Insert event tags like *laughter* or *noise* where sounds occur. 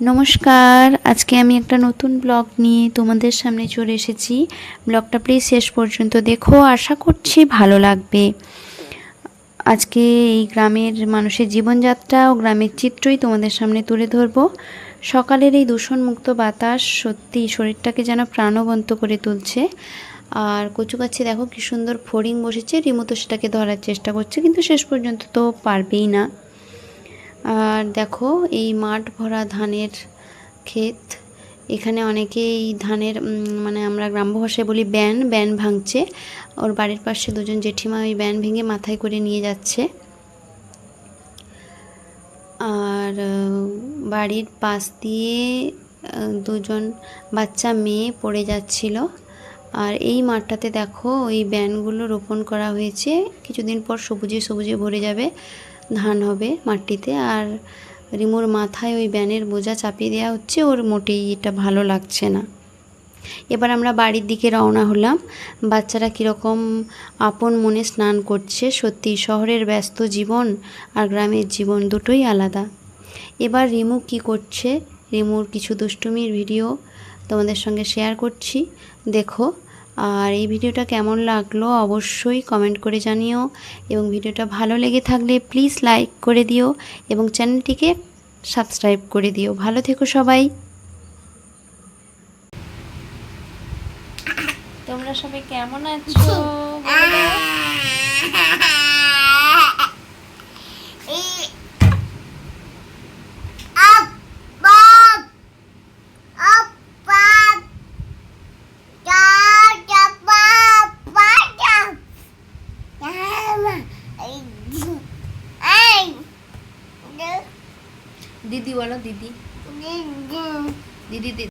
নমস্কার, আজকে আমি একটা নতুন ব্লগ নিয়ে তোমাদের সামনে চলে এসেছি। ব্লগটা প্লিজ শেষ পর্যন্ত দেখো, আশা করছি ভালো লাগবে। আজকে এই গ্রামের মানুষের জীবনযাত্রা ও গ্রামের চিত্রই তোমাদের সামনে তুলে ধরবো। সকালের এই দূষণমুক্ত বাতাস সত্যি শরীরটাকে যেন প্রাণবন্ত করে তুলছে। আর কচু গাছে দেখো কি সুন্দর ফড়িং বসেছে রিমো তো সেটাকে ধরার চেষ্টা করছে, কিন্তু শেষ পর্যন্ত তো পারবেই না। আর দেখো, এই মাঠ ভরা ধানের ক্ষেত। এখানে অনেকেই ধানের মানে আমরা গ্রাম্য ভাষায় বলি ব্যান ব্যান ভাঙছে। ওর বাড়ির পাশে দুজন জেঠিমা ওই ব্যান ভেঙে মাথায় করে নিয়ে যাচ্ছে। আর বাড়ির পাশ দিয়ে দুজন বাচ্চা, মেয়ে পড়ে যাচ্ছিল। আর এই মাঠটাতে দেখো, ওই ব্যানগুলো রোপণ করা হয়েছে। কিছুদিন পর সবুজে সবুজে ভরে যাবে। ধান হবে মাটিতে। আর রিমোর মাথায় ওই ব্যানের বোঝা চাপিয়ে দেওয়া হচ্ছে, ওর মোটেই এটা ভালো লাগছে না। এবার আমরা বাড়ির দিকে রওনা হলাম। বাচ্চারা কীরকম আপন মনে স্নান করছে, সত্যি শহরের ব্যস্ত জীবন আর গ্রামের জীবন দুটোই আলাদা। এবার রিমু কি করছে? রিমুর কিছু দুষ্টুমির ভিডিও তোমাদের সঙ্গে শেয়ার করছি। দেখো আর এই ভিডিওটা কেমন লাগল অবশ্যই কমেন্ট করে জানিও। এবং ভিডিওটা ভালো লেগে থাকলে প্লিজ লাইক করে দিও এবং চ্যানেলটিকে সাবস্ক্রাইব করে দিও। ভালো থেকো সবাই। তোমরা সবাই কেমন আছো? *laughs* দিদি বলো দিদি দিদি দিদি